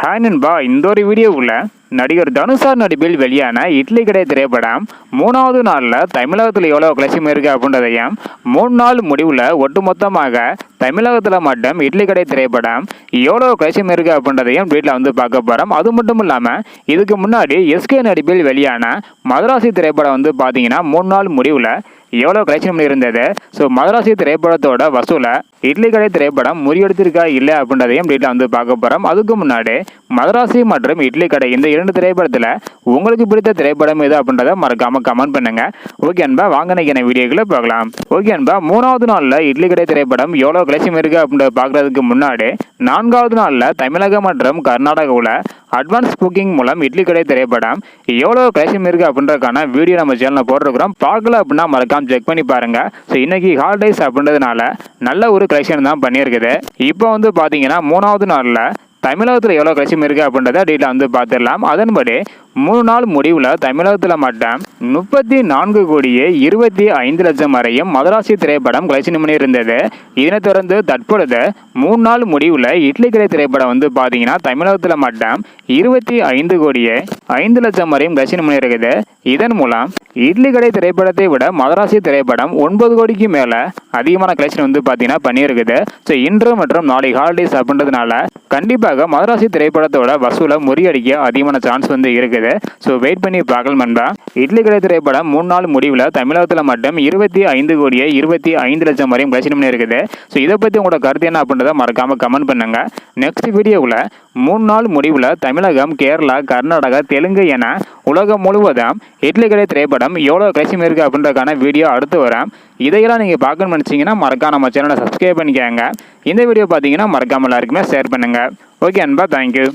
Hi நண்பா. இந்த ஒரு வீடியோவில் நடிகர் தனுஷார் நடிப்பில் வெளியான இட்லி கடை திரைப்படம் மூணாவது நாளில் தமிழகத்தில் எவ்வளோ கலசியம் இருக்குது அப்படின்றதையும் மூணு நாள் முடிவில் ஒட்டுமொத்தமாக தமிழகத்தில் மட்டும் இட்லி கடை திரைப்படம் எவ்வளோ கலெக்ஷன் இருக்குது அப்படின்றதையும் வீட்டில் வந்து பார்க்க போகிறோம் அது மட்டும் இல்லாமல் இதுக்கு முன்னாடி எஸ்கே நடிப்பில் வெளியான மதராசி திரைப்படம் வந்து பார்த்தீங்கன்னா மூணு நாள் முடிவில் எவ்வளோ கலெக்ஷன் இருந்தது. ஸோ மதராசி திரைப்படத்தோட வசூலை இட்லி கடை திரைப்படம் முறியெடுத்திருக்கா இல்லை அப்படின்றதையும் டீட்டில் வந்து பார்க்க போகிறோம் அதுக்கு முன்னாடி மதராசி மற்றும் இட்லி கடை இந்த இரண்டு திரைப்படத்தில் உங்களுக்கு பிடித்த திரைப்படம் எது அப்படின்றத மறக்காமல் கமெண்ட் பண்ணுங்கள் ஓகே அன்பா வாங்க நினைக்கிற வீடியோக்களை பார்க்கலாம் ஓகே அன்பா மூணாவது நாளில் இட்லி கடை திரைப்படம் எவ்வளோ கலெக்ஷன் இருக்குது அப்படின்னு பார்க்குறதுக்கு முன்னாடி நான்காவது நாளில் தமிழகம் மற்றும் கர்நாடகாவில் அட்வான்ஸ் புக்கிங் மூலம் இட்லி கடை திரைப்படம் எவ்வளோ கலெக்ஷன் இருக்குது அப்படின்றதுக்கான வீடியோ நம்ம சேனலில் போட்டிருக்கிறோம். பார்க்கல அப்படின்னா மறக்காமல் செக் பண்ணி பாருங்கள் ஸோ இன்றைக்கி ஹாலிடேஸ் அப்படின்றதுனால நல்ல ஒரு கலெக்ஷன் தான் பண்ணியிருக்குது. இப்போ வந்து பார்த்தீங்கன்னா மூணாவது நாளில் தமிழகத்தில் எவ்வளோ கட்சியும் இருக்குது அப்படின்றத டீட்டெயில் வந்து பார்த்துடலாம். அதன்படி மூணு நாள் முடிவில் தமிழகத்தில் மட்டும் முப்பத்தி நான்கு கோடியே இருபத்தி ஐந்து லட்சம் வரையும் மதராசி திரைப்படம் கலெக்ஷன் பண்ணி இருந்தது. இதனைத் தொடர்ந்து தற்பொழுது மூணு நாள் முடிவில் இட்லி கடை திரைப்படம் வந்து பார்த்தீங்கன்னா தமிழகத்தில் மட்டும் இருபத்தி ஐந்து கோடியே ஐந்து லட்சம் வரையும் கலெக்ஷன் பண்ணி இருக்குது. இதன் மூலம் இட்லி கடை திரைப்படத்தை விட மதராசி திரைப்படம் ஒன்பது கோடிக்கு மேலே அதிகமான கலெக்ஷன் வந்து பார்த்தீங்கன்னா பண்ணியிருக்குது. ஸோ இன்று மற்றும் நாளை ஹாலிடேஸ் அப்படின்றதுனால கண்டிப்பாக மதராசி திரைப்படத்தோட வசூலை முறியடிக்க அதிகமான சான்ஸ் வந்து இருக்குது. ஸோ வெயிட் பண்ணி பார்க்கலாம் நண்பா. இட்லி கடை திரைப்படம் மூணு நாள் முடிவில் தமிழகத்தில் மட்டும் இருபத்தி ஐந்து கோடியே இருபத்தி ஐந்து லட்சம் வரையும் கலெக்ஷன் பண்ணி இருக்குது ஸோ இதை பற்றி உங்களோட கருத்து என்ன அப்படின்றத மறக்காமல் கமெண்ட் பண்ணுங்கள் நெக்ஸ்ட் வீடியோவில் மூணு நாள் முடிவில் தமிழகம் கேரளா கர்நாடகா தெலுங்கு என உலகம் முழுவதும் இட்லிகடை திரைப்படம் எவ்வளோ கலெக்ஷன் இருக்குது அப்படின்றதுக்கான வீடியோ அடுத்து வரேன் இதையெல்லாம் நீங்கள் பார்க்கணும்னு நினச்சிங்கன்னா மறக்காம நம்ம சேனலை சப்ஸ்கிரைப் பண்ணிக்கோங்க. இந்த வீடியோ பார்த்தீங்கன்னா மறக்காமல் எல்லாருக்குமே ஷேர் பண்ணுங்கள் ஓகே அன்பா தேங்க்யூ